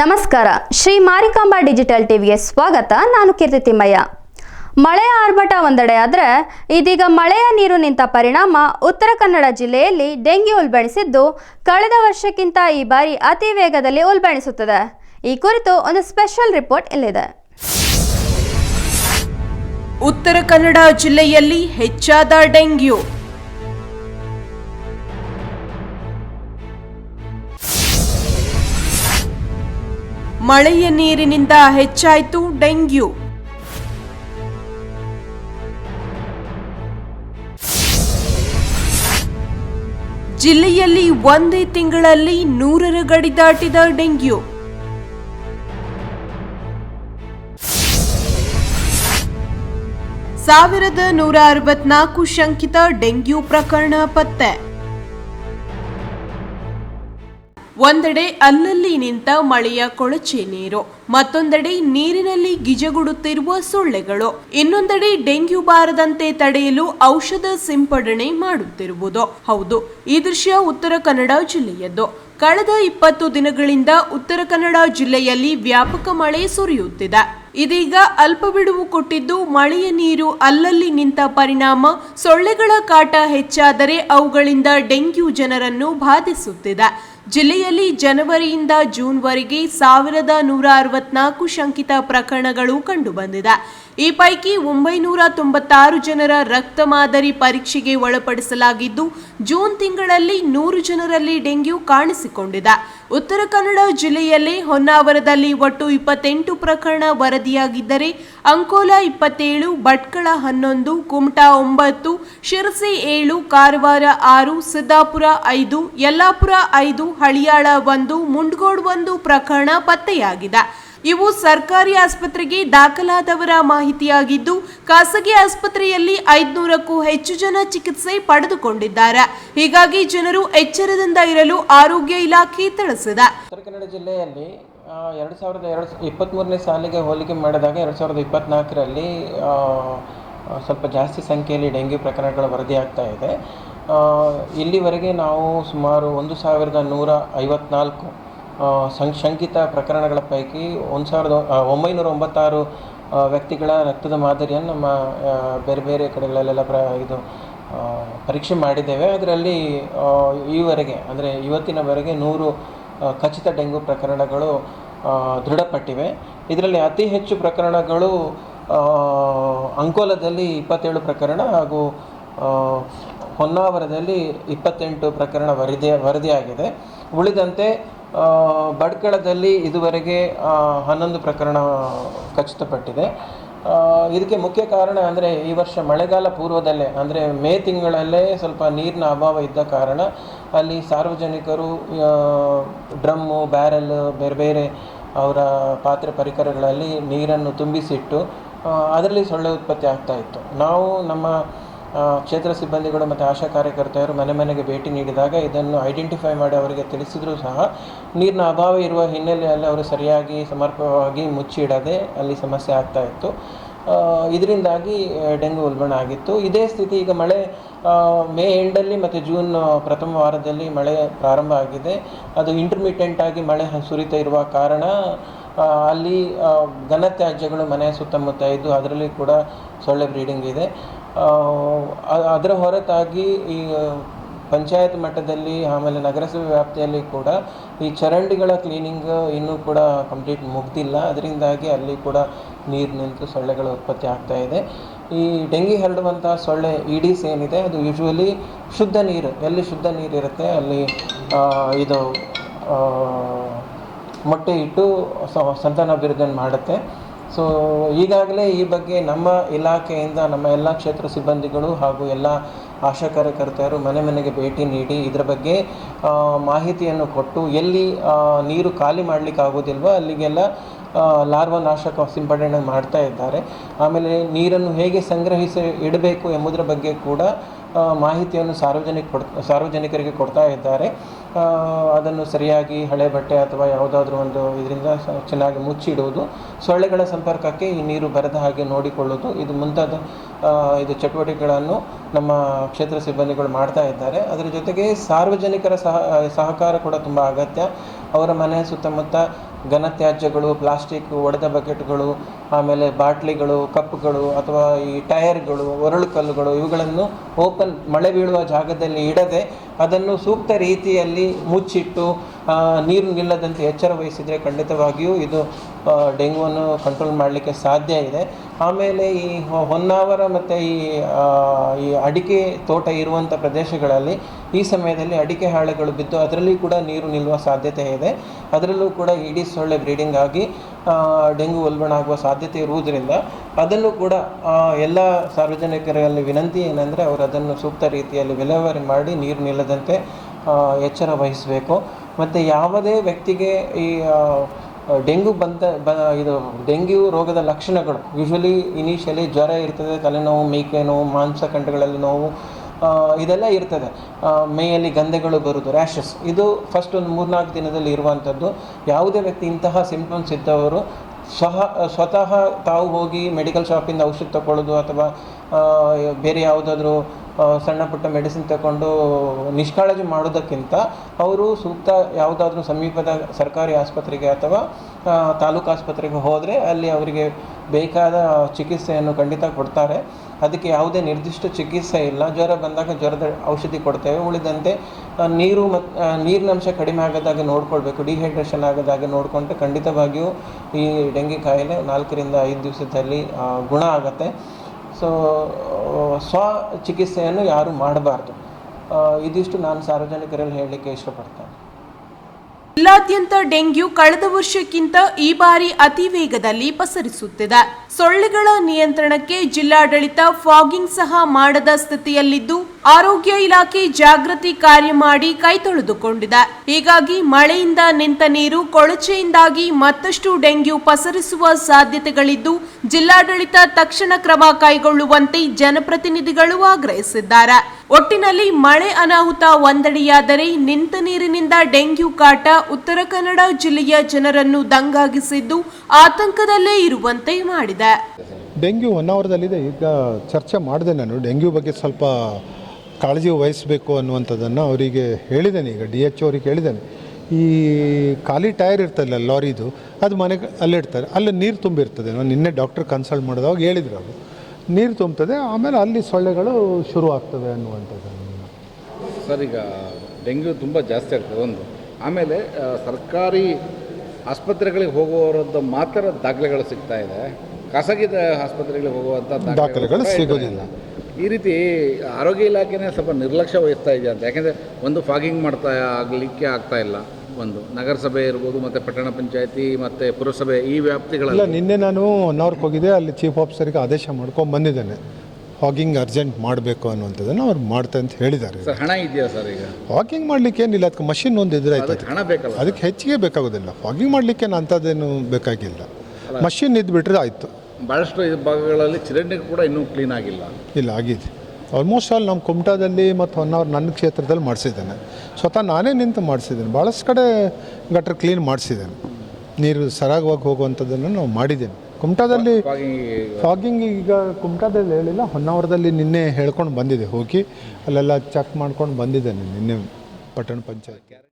ನಮಸ್ಕಾರ. ಶ್ರೀ ಮಾರಿಕಾಂಬಾ ಡಿಜಿಟಲ್ ಟಿವಿಗೆ ಸ್ವಾಗತ. ನಾನು ಕೀರ್ತಿ ತಿಮ್ಮಯ್ಯ. ಮಳೆಯ ಆರ್ಭಟ ಒಂದೆಡೆ ಆದರೆ ಇದೀಗ ಮಳೆಯ ನೀರು ನಿಂತ ಪರಿಣಾಮ ಉತ್ತರ ಕನ್ನಡ ಜಿಲ್ಲೆಯಲ್ಲಿ ಡೆಂಗಿ ಉಲ್ಬಣಿಸಿದ್ದು ಕಳೆದ ವರ್ಷಕ್ಕಿಂತ ಈ ಬಾರಿ ಅತಿ ವೇಗದಲ್ಲಿ ಉಲ್ಬಣಿಸುತ್ತದೆ. ಈ ಕುರಿತು ಒಂದು ಸ್ಪೆಷಲ್ ರಿಪೋರ್ಟ್ ಇಲ್ಲಿದೆ. ಉತ್ತರ ಕನ್ನಡ ಜಿಲ್ಲೆಯಲ್ಲಿ ಹೆಚ್ಚಾದ ಡೆಂಗ್ಯೂ. ಮಳೆಯ ನೀರಿನಿಂದ ಹೆಚ್ಚಾಯಿತು ಡೆಂಗ್ಯೂ. ಜಿಲ್ಲೆಯಲ್ಲಿ ಒಂದೇ ತಿಂಗಳಲ್ಲಿ ನೂರರ ಗಡಿ ದಾಟಿದ ಡೆಂಗ್ಯೂ. ಸಾವಿರದ ನೂರ ಅರವತ್ನಾಲ್ಕು ಶಂಕಿತ ಡೆಂಗ್ಯೂ ಪ್ರಕರಣ ಪತ್ತೆ. ಒಂದೆಡೆ ಅಲ್ಲಲ್ಲಿ ನಿಂತ ಮಳೆಯ ಕೊಳಚೆ ನೀರು, ಮತ್ತೊಂದೆಡೆ ನೀರಿನಲ್ಲಿ ಗಿಜಗುಡುತ್ತಿರುವ ಸೊಳ್ಳೆಗಳು, ಇನ್ನೊಂದೆಡೆ ಡೆಂಗ್ಯೂ ಬಾರದಂತೆ ತಡೆಯಲು ಔಷಧ ಸಿಂಪಡಣೆ ಮಾಡುತ್ತಿರುವುದು. ಹೌದು, ಈ ದೃಶ್ಯ ಉತ್ತರ ಕನ್ನಡ ಜಿಲ್ಲೆಯದ್ದು. ಕಳೆದ ಇಪ್ಪತ್ತು ದಿನಗಳಿಂದ ಉತ್ತರ ಕನ್ನಡ ಜಿಲ್ಲೆಯಲ್ಲಿ ವ್ಯಾಪಕ ಮಳೆ ಸುರಿಯುತ್ತಿದೆ. ಇದೀಗ ಅಲ್ಪ ಬಿಡುವು ಕೊಟ್ಟಿದ್ದು ಮಳೆಯ ನೀರು ಅಲ್ಲಲ್ಲಿ ನಿಂತ ಪರಿಣಾಮ, ಸೊಳ್ಳೆಗಳ ಕಾಟ ಹೆಚ್ಚಾದರೆ ಅವುಗಳಿಂದ ಡೆಂಗ್ಯೂ ಜನರನ್ನು ಬಾಧಿಸುತ್ತಿದೆ. ಜಿಲ್ಲೆಯಲ್ಲಿ ಜನವರಿಯಿಂದ ಜೂನ್ವರೆಗೆ ಸಾವಿರದ ನೂರ ಅರವತ್ನಾಲ್ಕು ಶಂಕಿತ ಪ್ರಕರಣಗಳು ಕಂಡುಬಂದಿದೆ ಈ ಪೈಕಿ ಒಂಬೈನೂರ ತೊಂಬತ್ತಾರು ಜನರ ರಕ್ತ ಮಾದರಿ ಪರೀಕ್ಷೆಗೆ ಒಳಪಡಿಸಲಾಗಿದ್ದು, ಜೂನ್ ತಿಂಗಳಲ್ಲಿ ನೂರು ಜನರಲ್ಲಿ ಡೆಂಗ್ಯೂ ಕಾಣಿಸಿಕೊಂಡಿದೆ. ಉತ್ತರ ಕನ್ನಡ ಜಿಲ್ಲೆಯಲ್ಲಿ ಹೊನ್ನಾವರದಲ್ಲಿ ಒಟ್ಟು ಇಪ್ಪತ್ತೆಂಟು ಪ್ರಕರಣ ವರದಿಯಾಗಿದ್ದರೆ, ಅಂಕೋಲಾ ಇಪ್ಪತ್ತೇಳು, ಭಟ್ಕಳ ಹನ್ನೊಂದು, ಕುಮಟಾ ಒಂಬತ್ತು, ಶಿರಸಿ ಏಳು, ಕಾರವಾರ ಆರು, ಸಿದ್ದಾಪುರ ಐದು, ಯಲ್ಲಾಪುರ ಐದು, ಹಳಿಯಾಳ ಒಂದು, ಮುಂಡ್ಗೋಡ್ ಒಂದು ಪ್ರಕರಣ ಪತ್ತೆಯಾಗಿದೆ. ಇವು ಸರ್ಕಾರಿ ಆಸ್ಪತ್ರೆಗೆ ದಾಖಲಾದವರ ಮಾಹಿತಿಯಾಗಿದ್ದು, ಖಾಸಗಿ ಆಸ್ಪತ್ರೆಯಲ್ಲಿ ಐದುನೂರಕ್ಕೂ ಹೆಚ್ಚು ಜನ ಚಿಕಿತ್ಸೆ ಪಡೆದುಕೊಂಡಿದ್ದಾರೆ. ಹೀಗಾಗಿ ಜನರು ಎಚ್ಚರದಿಂದ ಇರಲು ಆರೋಗ್ಯ ಇಲಾಖೆ ತಿಳಿಸಿದೆ. ಉತ್ತರ ಕನ್ನಡ ಜಿಲ್ಲೆಯಲ್ಲಿ ಎರಡು ಸಾವಿರದ ಎರಡು ಇಪ್ಪತ್ತ್ಮೂರನೇ ಸಾಲಿಗೆ ಹೋಲಿಕೆ ಮಾಡಿದಾಗ ಎರಡು ಸಾವಿರದ ಇಪ್ಪತ್ತ್ನಾಲ್ಕರಲ್ಲಿ ಸ್ವಲ್ಪ ಜಾಸ್ತಿ ಸಂಖ್ಯೆಯಲ್ಲಿ ಡೆಂಗ್ಯೂ ಪ್ರಕರಣಗಳು ವರದಿಯಾಗ್ತಾ ಇದೆ. ಇಲ್ಲಿವರೆಗೆ ನಾವು ಸುಮಾರು ಒಂದು ಸಾವಿರದ ನೂರ ಐವತ್ನಾಲ್ಕು ಸಂ- ಶಂಕಿತ ಪ್ರಕರಣಗಳ ಪೈಕಿ ಒಂದು ಸಾವಿರದ ಒಂಬೈನೂರ ಒಂಬತ್ತಾರು ವ್ಯಕ್ತಿಗಳ ರಕ್ತದ ಮಾದರಿಯನ್ನು ನಮ್ಮ ಬೇರೆ ಬೇರೆ ಕಡೆಗಳಲ್ಲೆಲ್ಲ ಪ್ರ ಇದು ಪರೀಕ್ಷೆ ಮಾಡಿದ್ದೇವೆ. ಅದರಲ್ಲಿ ಈವರೆಗೆ, ಅಂದರೆ ಇವತ್ತಿನವರೆಗೆ ನೂರು ಖಚಿತ ಡೆಂಗು ಪ್ರಕರಣಗಳು ದೃಢಪಟ್ಟಿವೆ. ಇದರಲ್ಲಿ ಅತಿ ಹೆಚ್ಚು ಪ್ರಕರಣಗಳು ಅಂಕೋಲದಲ್ಲಿ ಇಪ್ಪತ್ತೇಳು ಪ್ರಕರಣ ಹಾಗೂ ಹೊನ್ನಾವರದಲ್ಲಿ ಇಪ್ಪತ್ತೆಂಟು ಪ್ರಕರಣ ವರದಿ ವರದಿಯಾಗಿದೆ. ಉಳಿದಂತೆ ಭಟ್ಕಳದಲ್ಲಿ ಇದುವರೆಗೆ ಹನ್ನೊಂದು ಪ್ರಕರಣ ಖಚಿತಪಟ್ಟಿದೆ. ಇದಕ್ಕೆ ಮುಖ್ಯ ಕಾರಣ ಅಂದರೆ ಈ ವರ್ಷ ಮಳೆಗಾಲ ಪೂರ್ವದಲ್ಲೇ, ಅಂದರೆ ಮೇ ತಿಂಗಳಲ್ಲೇ ಸ್ವಲ್ಪ ನೀರಿನ ಅಭಾವ ಇದ್ದ ಕಾರಣ ಅಲ್ಲಿ ಸಾರ್ವಜನಿಕರು ಡ್ರಮ್ಮು ಬ್ಯಾರೆಲ್ ಬೇರೆ ಬೇರೆ ಅವರ ಪಾತ್ರೆ ಪರಿಕರಗಳಲ್ಲಿ ನೀರನ್ನು ತುಂಬಿಸಿಟ್ಟು ಅದರಲ್ಲಿ ಸೊಳ್ಳೆ ಉತ್ಪತ್ತಿ ಆಗ್ತಾ ಇತ್ತು. ನಾವು ನಮ್ಮ ಕ್ಷೇತ್ರ ಸಿಬ್ಬಂದಿಗಳು ಮತ್ತು ಆಶಾ ಕಾರ್ಯಕರ್ತೆಯರು ಮನೆ ಮನೆಗೆ ಭೇಟಿ ನೀಡಿದಾಗ ಇದನ್ನು ಐಡೆಂಟಿಫೈ ಮಾಡಿ ಅವರಿಗೆ ತಿಳಿಸಿದರೂ ಸಹ ನೀರಿನ ಅಭಾವ ಇರುವ ಹಿನ್ನೆಲೆಯಲ್ಲಿ ಅವರು ಸರಿಯಾಗಿ ಸಮರ್ಪಕವಾಗಿ ಮುಚ್ಚಿಡದೆ ಅಲ್ಲಿ ಸಮಸ್ಯೆ ಆಗ್ತಾ ಇತ್ತು. ಇದರಿಂದಾಗಿ ಡೆಂಗು ಉಲ್ಬಣ ಆಗಿತ್ತು. ಇದೇ ಸ್ಥಿತಿ ಈಗ ಮಳೆ ಮೇ ಎಂಡಲ್ಲಿ ಮತ್ತು ಜೂನ್ ಪ್ರಥಮ ವಾರದಲ್ಲಿ ಮಳೆ ಪ್ರಾರಂಭ ಆಗಿದೆ. ಅದು ಇಂಟರ್ಮಿಟೆಂಟ್ ಆಗಿ ಮಳೆ ಸುರಿತ ಇರುವ ಕಾರಣ ಅಲ್ಲಿ ಘನತ್ಯಾಜ್ಯಗಳು ಮನೆಯ ಸುತ್ತಮುತ್ತ ಇದ್ದು ಅದರಲ್ಲಿ ಕೂಡ ಸೊಳ್ಳೆ ಬ್ರೀಡಿಂಗ್ ಇದೆ. ಅದರ ಹೊರತಾಗಿ ಈ ಪಂಚಾಯತ್ ಮಟ್ಟದಲ್ಲಿ, ಆಮೇಲೆ ನಗರಸಭೆ ವ್ಯಾಪ್ತಿಯಲ್ಲಿ ಕೂಡ ಈ ಚರಂಡಿಗಳ ಕ್ಲೀನಿಂಗ್ ಇನ್ನೂ ಕೂಡ ಕಂಪ್ಲೀಟ್ ಮುಗ್ದಿಲ್ಲ. ಅದರಿಂದಾಗಿ ಅಲ್ಲಿ ಕೂಡ ನೀರು ನಿಂತು ಸೊಳ್ಳೆಗಳು ಉತ್ಪತ್ತಿ ಆಗ್ತಾ ಇದೆ. ಈ ಡೆಂಗಿ ಹರಡುವಂಥ ಸೊಳ್ಳೆ ಇಡೀಸ್ ಏನಿದೆ, ಅದು ಯೂಶ್ವಲಿ ಶುದ್ಧ ನೀರು, ಎಲ್ಲಿ ಶುದ್ಧ ನೀರು ಇರುತ್ತೆ ಅಲ್ಲಿ ಇದು ಮೊಟ್ಟೆ ಇಟ್ಟು ಸಂತಾನಾಭಿವೃದ್ಧಿಯನ್ನು ಮಾಡುತ್ತೆ. ಸೊ ಈಗಾಗಲೇ ಈ ಬಗ್ಗೆ ನಮ್ಮ ಇಲಾಖೆಯಿಂದ, ನಮ್ಮ ಎಲ್ಲ ಕ್ಷೇತ್ರ ಸಿಬ್ಬಂದಿಗಳು ಹಾಗೂ ಎಲ್ಲ ಆಶಾ ಕಾರ್ಯಕರ್ತೆಯರು ಮನೆ ಮನೆಗೆ ಭೇಟಿ ನೀಡಿ ಇದರ ಬಗ್ಗೆ ಮಾಹಿತಿಯನ್ನು ಕೊಟ್ಟು ಎಲ್ಲಿ ನೀರು ಖಾಲಿ ಮಾಡಲಿಕ್ಕೆ ಆಗೋದಿಲ್ವೋ ಅಲ್ಲಿಗೆಲ್ಲ ಲಾರ್ವ ನಾಶಕ ಸಿಂಪಡಣೆ ಮಾಡ್ತಾ ಇದ್ದಾರೆ. ಆಮೇಲೆ ನೀರನ್ನು ಹೇಗೆ ಸಂಗ್ರಹಿಸಿ ಇಡಬೇಕು ಎಂಬುದರ ಬಗ್ಗೆ ಕೂಡ ಮಾಹಿತಿಯನ್ನು ಸಾರ್ವಜನಿಕ ಕೊಡ್, ಸಾರ್ವಜನಿಕರಿಗೆ ಕೊಡ್ತಾ ಇದ್ದಾರೆ. ಅದನ್ನು ಸರಿಯಾಗಿ ಹಳೆ ಬಟ್ಟೆ ಅಥವಾ ಯಾವುದಾದ್ರೂ ಒಂದು ಇದರಿಂದ ಚೆನ್ನಾಗಿ ಮುಚ್ಚಿಡುವುದು ಸೊಳ್ಳೆಗಳ ಸಂಪರ್ಕಕ್ಕೆ ಈ ನೀರು ಬರದ ಹಾಗೆ ನೋಡಿಕೊಳ್ಳೋದು ಇದು ಮುಂತಾದ ಇದು ಚಟುವಟಿಕೆಗಳನ್ನು ನಮ್ಮ ಕ್ಷೇತ್ರ ಸಿಬ್ಬಂದಿಗಳು ಮಾಡ್ತಾ ಇದ್ದಾರೆ. ಅದರ ಜೊತೆಗೆ ಸಾರ್ವಜನಿಕರ ಸಹ, ಸಹಕಾರ ಕೂಡ ತುಂಬ ಅಗತ್ಯ. ಅವರ ಮನೆಯ ಸುತ್ತಮುತ್ತ ಘನತ್ಯಾಜ್ಯಗಳು, ಪ್ಲಾಸ್ಟಿಕ್, ಒಡೆದ ಬಕೆಟ್ಗಳು, ಆಮೇಲೆ ಬಾಟ್ಲಿಗಳು, ಕಪ್ಗಳು ಅಥವಾ ಈ ಟೈರ್ಗಳು, ಒರಳು ಕಲ್ಲುಗಳು ಇವುಗಳನ್ನು ಓಪನ್ ಮಳೆ ಬೀಳುವ ಜಾಗದಲ್ಲಿ ಇಡದೆ ಅದನ್ನು ಸೂಕ್ತ ರೀತಿಯಲ್ಲಿ ಮುಚ್ಚಿಟ್ಟು ನೀರು ನಿಲ್ಲದಂತೆ ಎಚ್ಚರ ವಹಿಸಿದರೆ ಖಂಡಿತವಾಗಿಯೂ ಇದು ಡೆಂಗುವನ್ನು ಕಂಟ್ರೋಲ್ ಮಾಡಲಿಕ್ಕೆ ಸಾಧ್ಯ ಇದೆ. ಆಮೇಲೆ ಈ ಹೊನ್ನಾವರ ಮತ್ತು ಈ ಈ ಅಡಿಕೆ ತೋಟ ಇರುವಂಥ ಪ್ರದೇಶಗಳಲ್ಲಿ ಈ ಸಮಯದಲ್ಲಿ ಅಡಿಕೆ ಹಾಳೆಗಳು ಬಿದ್ದು ಅದರಲ್ಲಿ ಕೂಡ ನೀರು ನಿಲ್ಲುವ ಸಾಧ್ಯತೆ ಇದೆ. ಅದರಲ್ಲೂ ಕೂಡ ಇಡೀ ಸೊಳ್ಳೆ ಬ್ರೀಡಿಂಗ್ ಆಗಿ ಡೆಂಗು ಉಲ್ಬಣ ಆಗುವ ಸಾಧ್ಯತೆ ಇರುವುದರಿಂದ ಅದನ್ನು ಕೂಡ ಎಲ್ಲ ಸಾರ್ವಜನಿಕರಲ್ಲಿ ವಿನಂತಿ ಏನಂದರೆ ಅವರು ಅದನ್ನು ಸೂಕ್ತ ರೀತಿಯಲ್ಲಿ ವಿಲೇವಾರಿ ಮಾಡಿ ನೀರು ನಿಲ್ಲದಂತೆ ಎಚ್ಚರ ವಹಿಸಬೇಕು. ಮತ್ತು ಯಾವುದೇ ವ್ಯಕ್ತಿಗೆ ಈ ಡೆಂಗು ಬಂದ, ಬ, ಇದು, ಡೆಂಗ್ಯೂ ರೋಗದ ಲಕ್ಷಣಗಳು. ಯೂಶ್ವಲಿ ಇನಿಷಿಯಲಿ ಜ್ವರ ಇರ್ತದೆ, ತಲೆನೋವು ಮೇಕೆ ನೋವು ಮಾಂಸಖಂಡಗಳಲ್ಲಿ ನೋವು ಇದೆಲ್ಲ ಇರ್ತದೆ. ಮೇಯಲ್ಲಿ ಗಂಧೆಗಳು ಬರುವುದು ರ್ಯಾಷಸ್ ಇದು ಫಸ್ಟ್ ಒಂದು ಮೂರ್ನಾಲ್ಕು ದಿನದಲ್ಲಿ ಇರುವಂಥದ್ದು. ಯಾವುದೇ ವ್ಯಕ್ತಿ ಇಂತಹ ಸಿಂಪ್ಟಮ್ಸ್ ಇದ್ದವರು ಸ್ವಹ ಸ್ವತಃ ತಾವು ಹೋಗಿ ಮೆಡಿಕಲ್ ಶಾಪಿಂದ ಔಷಧ ತಗೊಳ್ಳೋದು ಅಥವಾ ಬೇರೆ ಯಾವುದಾದ್ರೂ ಸಣ್ಣ ಪುಟ್ಟ ಮೆಡಿಸಿನ್ ತಗೊಂಡು ನಿಷ್ಕಾಳಜಿ ಮಾಡೋದಕ್ಕಿಂತ ಅವರು ಸೂಕ್ತ ಯಾವುದಾದ್ರೂ ಸಮೀಪದ ಸರ್ಕಾರಿ ಆಸ್ಪತ್ರೆಗೆ ಅಥವಾ ತಾಲೂಕು ಆಸ್ಪತ್ರೆಗೆ ಹೋದರೆ ಅಲ್ಲಿ ಅವರಿಗೆ ಬೇಕಾದ ಚಿಕಿತ್ಸೆಯನ್ನು ಖಂಡಿತ ಕೊಡ್ತಾರೆ. ಅದಕ್ಕೆ ಯಾವುದೇ ನಿರ್ದಿಷ್ಟ ಚಿಕಿತ್ಸೆ ಇಲ್ಲ. ಜ್ವರ ಬಂದಾಗ ಜ್ವರದ ಔಷಧಿ ಕೊಡ್ತೇವೆ. ಉಳಿದಂತೆ ನೀರು ಮತ್ತು ನೀರಿನಂಶ ಕಡಿಮೆ ಹಾಗೆ ನೋಡ್ಕೊಳ್ಬೇಕು. ಡಿಹೈಡ್ರೇಷನ್ ಆಗದಾಗೆ ನೋಡಿಕೊಂಡ್ರೆ ಖಂಡಿತವಾಗಿಯೂ ಈ ಡೆಂಗಿ ಕಾಯಿಲೆ ನಾಲ್ಕರಿಂದ ಐದು ದಿವಸದಲ್ಲಿ ಗುಣ ಆಗುತ್ತೆ. ಸೊ ಸ್ವ ಚಿಕಿತ್ಸೆಯನ್ನು ಯಾರು ಮಾಡಬಾರ್ದು. ಇದಿಷ್ಟು ನಾನು ಸಾರ್ವಜನಿಕರಲ್ಲಿ ಹೇಳಲಿಕ್ಕೆ ಇಷ್ಟಪಡ್ತೇನೆ. ಜಿಲ್ಲಾದ್ಯಂತ ಡೆಂಗ್ಯೂ ಕಳೆದ ವರ್ಷಕ್ಕಿಂತ ಈ ಬಾರಿ ಅತಿ ವೇಗದಲ್ಲಿ ಪಸರಿಸುತ್ತಿದೆ. ಸೊಳ್ಳೆಗಳ ನಿಯಂತ್ರಣಕ್ಕೆ ಜಿಲ್ಲಾಡಳಿತ ಫಾಗಿಂಗ್ ಸಹ ಮಾಡದ ಸ್ಥಿತಿಯಲ್ಲಿದ್ದು, ಆರೋಗ್ಯ ಇಲಾಖೆ ಜಾಗೃತಿ ಕಾರ್ಯ ಮಾಡಿ ಕೈ ತೊಳೆದುಕೊಂಡಿದೆ ಹೀಗಾಗಿ ಮಳೆಯಿಂದ ನಿಂತ ನೀರು ಕೊಳಚೆಯಿಂದಾಗಿ ಮತ್ತಷ್ಟು ಡೆಂಗ್ಯೂ ಪಸರಿಸುವ ಸಾಧ್ಯತೆಗಳಿದ್ದು, ಜಿಲ್ಲಾಡಳಿತ ತಕ್ಷಣ ಕ್ರಮ ಕೈಗೊಳ್ಳುವಂತೆ ಜನಪ್ರತಿನಿಧಿಗಳು ಆಗ್ರಹಿಸಿದ್ದಾರೆ. ಒಟ್ಟಿನಲ್ಲಿ ಮಳೆ ಅನಾಹುತ ಒಂದೆಡೆಯಾದರೆ ನಿಂತ ನೀರಿನಿಂದ ಡೆಂಗ್ಯೂ ಕಾಟ ಉತ್ತರ ಕನ್ನಡ ಜಿಲ್ಲೆಯ ಜನರನ್ನು ದಂಗಾಗಿಸಿದ್ದು, ಆತಂಕದಲ್ಲೇ ಇರುವಂತೆ ಮಾಡಿದೆ. ಡೆಂಗ್ಯೂ ಹೊನ್ನಾವರದಲ್ಲಿದೆ ಈಗ ಚರ್ಚೆ ಮಾಡಿದೆ ನಾನು. ಡೆಂಗ್ಯೂ ಬಗ್ಗೆ ಸ್ವಲ್ಪ ಕಾಳಜಿ ವಹಿಸಬೇಕು ಅನ್ನುವಂಥದ್ದನ್ನು ಅವರಿಗೆ ಹೇಳಿದ್ದೇನೆ. ಈಗ ಡಿ ಎಚ್ ಅವ್ರಿಗೆ ಹೇಳಿದ್ದೇನೆ. ಈ ಖಾಲಿ ಟೈರ್ ಇರ್ತಲ್ಲ ಲಾರಿದು ಅದು ಮನೆಗೆ ಅಲ್ಲಿಡ್ತಾರೆ ಅಲ್ಲಿ ನೀರು ತುಂಬಿರ್ತದೆ. ನಾನು ನಿನ್ನೆ ಡಾಕ್ಟರ್ ಕನ್ಸಲ್ಟ್ ಮಾಡಿದವಾಗ ಹೇಳಿದ್ರು ಅವರು. ನೀರು ತುಂಬ್ತದೆ ಆಮೇಲೆ ಅಲ್ಲಿ ಸೊಳ್ಳೆಗಳು ಶುರು ಆಗ್ತವೆ ಅನ್ನುವಂಥದ್ದನ್ನು. ಸರ್ ಈಗ ಡೆಂಗ್ಯೂ ತುಂಬ ಜಾಸ್ತಿ ಆಗ್ತದೆ ಒಂದು. ಆಮೇಲೆ ಸರ್ಕಾರಿ ಆಸ್ಪತ್ರೆಗಳಿಗೆ ಹೋಗುವವರದ್ದು ಮಾತ್ರ ದಾಖಲೆಗಳು ಸಿಗ್ತಾ ಇದೆ. ಖಾಸಗಿ ಆಸ್ಪತ್ರೆಗಳಿಗೆ ಹೋಗುವಂಥ ದಾಖಲೆಗಳು ಸಿಗೋದಿಲ್ಲ. ಈ ರೀತಿ ಆರೋಗ್ಯ ಇಲಾಖೆನೇ ಸ್ವಲ್ಪ ನಿರ್ಲಕ್ಷ್ಯ ವಹಿಸ್ತಾ ಇದೆ ಅಂತ. ಯಾಕೆಂದರೆ ಒಂದು ಫಾಗಿಂಗ್ ಮಾಡ್ತಾ ಆಗಲಿಕ್ಕೆ ಆಗ್ತಾ ಇಲ್ಲ ಒಂದು. ನಗರಸಭೆ ಇರ್ಬೋದು ಮತ್ತು ಪಟ್ಟಣ ಪಂಚಾಯತಿ ಮತ್ತು ಪುರಸಭೆ ಈ ವ್ಯಾಪ್ತಿಗಳಲ್ಲ. ನಿನ್ನೆ ನಾನು ಅವ್ರಿಗೆ ಹೋಗಿದ್ದೆ ಅಲ್ಲಿ ಚೀಫ್ ಆಫೀಸರ್ಗೆ ಆದೇಶ ಮಾಡ್ಕೊಂಡು ಬಂದಿದ್ದೇನೆ. ಹಾಗಿಂಗ್ ಅರ್ಜೆಂಟ್ ಮಾಡಬೇಕು ಅನ್ನುವಂಥದ್ದನ್ನು ಅವ್ರು ಮಾಡ್ತಾ ಅಂತ ಹೇಳಿದ್ದಾರೆ. ಸರ್ ಹಣ ಇದೆಯಾ ಸರ್ ಈಗ? ವಾಕಿಂಗ್ ಮಾಡಲಿಕ್ಕೆ ಏನಿಲ್ಲ ಅದಕ್ಕೆ ಮಷಿನ್ ಒಂದು ಇದ್ರೆ ಆಯ್ತು. ಹಣ ಬೇಕಲ್ಲ ಅದಕ್ಕೆ ಹೆಚ್ಚಿಗೆ ಬೇಕಾಗೋದಿಲ್ಲ. ವಾಕಿಂಗ್ ಮಾಡಲಿಕ್ಕೆ ನಾನು ಅಂಥದ್ದೇನು ಬೇಕಾಗಿಲ್ಲ. ಮಷಿನ್ ಇದ್ದುಬಿಟ್ರೆ ಆಯಿತು. ಭಾಳಷ್ಟು ಭಾಗಗಳಲ್ಲಿ ಚರಂಡಿ ಕೂಡ ಇನ್ನೂ ಕ್ಲೀನ್ ಆಗಿಲ್ಲ. ಇಲ್ಲ ಆಗಿದೆ. ಆಲ್ಮೋಸ್ಟ್ ಆಲ್ ನಮ್ಮ ಕುಮಟಾದಲ್ಲಿ ಮತ್ತು ಹೊನ್ನಾವರ್ ನನ್ನ ಕ್ಷೇತ್ರದಲ್ಲಿ ಮಾಡಿಸಿದ್ದೇನೆ. ಸ್ವತಃ ನಾನೇ ನಿಂತು ಮಾಡಿಸಿದ್ದೇನೆ. ಭಾಳಷ್ಟು ಕಡೆ ಗಟ್ರ ಕ್ಲೀನ್ ಮಾಡಿಸಿದ್ದೇನೆ. ನೀರು ಸರಾಗವಾಗಿ ಹೋಗುವಂಥದ್ದನ್ನು ನಾವು ಮಾಡಿದ್ದೇನೆ. ಕುಮಟಾದಲ್ಲಿ ಫಾಗಿಂಗ್ ಈಗ ಕುಮಟಾದಲ್ಲಿ ಹೇಳಿಲ್ಲ ಹೊನ್ನಾವರದಲ್ಲಿ ನಿನ್ನೆ ಹೇಳ್ಕೊಂಡು ಬಂದಿದೆ. ಹೋಗಿ ಅಲ್ಲೆಲ್ಲ ಚೆಕ್ ಮಾಡ್ಕೊಂಡು ಬಂದಿದ್ದೇನೆ ನಿನ್ನೆ ಪಟ್ಟಣ ಪಂಚಾಯತ್